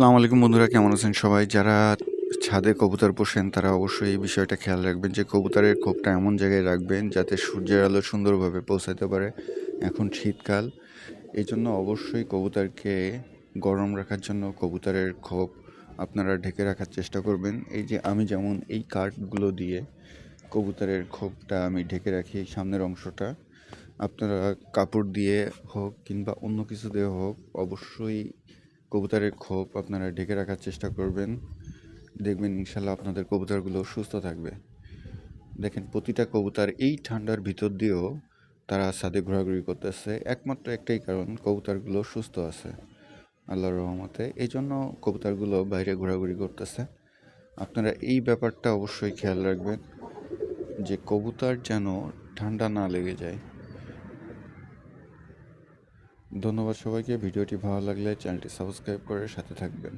আসসালামু আলাইকুম বন্ধুরা, কেমন আছেন সবাই? যারা ছাদে কবুতর পোষেন, তারা অবশ্যই এই বিষয়টা খেয়াল রাখবেন যে কবুতরের খোপটা এমন জায়গায় রাখবেন যাতে সূর্যের আলো সুন্দরভাবে পৌঁছাতে পারে এখন শীতকাল। এই জন্য অবশ্যই কবুতরকে গরম রাখার জন্য কবুতরের খোপ আপনারা ঢেকে রাখার চেষ্টা করবেন। এই যে আমি যেমন এই কাঠগুলো দিয়ে কবুতরের খোপটা আমি ঢেকে রাখি সামনের অংশটা, আপনারা কাপড় দিয়ে হোক কিংবা অন্য কিছু দিয়ে হোক, অবশ্যই কবুতরের খোপ আপনারা ঢেকে রাখার চেষ্টা করবেন। দেখবেন ইনশাল্লাহ আপনাদের কবুতরগুলো সুস্থ থাকবে। দেখেন, প্রতিটা কবুতর এই ঠান্ডার ভিতর দিয়েও তারা ছাদে ঘোরাঘুরি করতেছে। একমাত্র একটাই কারণ, কবুতরগুলো সুস্থ আছে আল্লাহর রহমতে। এই জন্য কবুতরগুলো বাইরে ঘোরাঘুরি করতেছে। আপনারা এই ব্যাপারটা অবশ্যই খেয়াল রাখবেন যে কবুতর যেন ঠান্ডা না লেগে যায়। ধন্যবাদ সবাইকে। ভিডিওটি ভালো লাগলে চ্যানেলটি সাবস্ক্রাইব করে সাথে থাকবেন।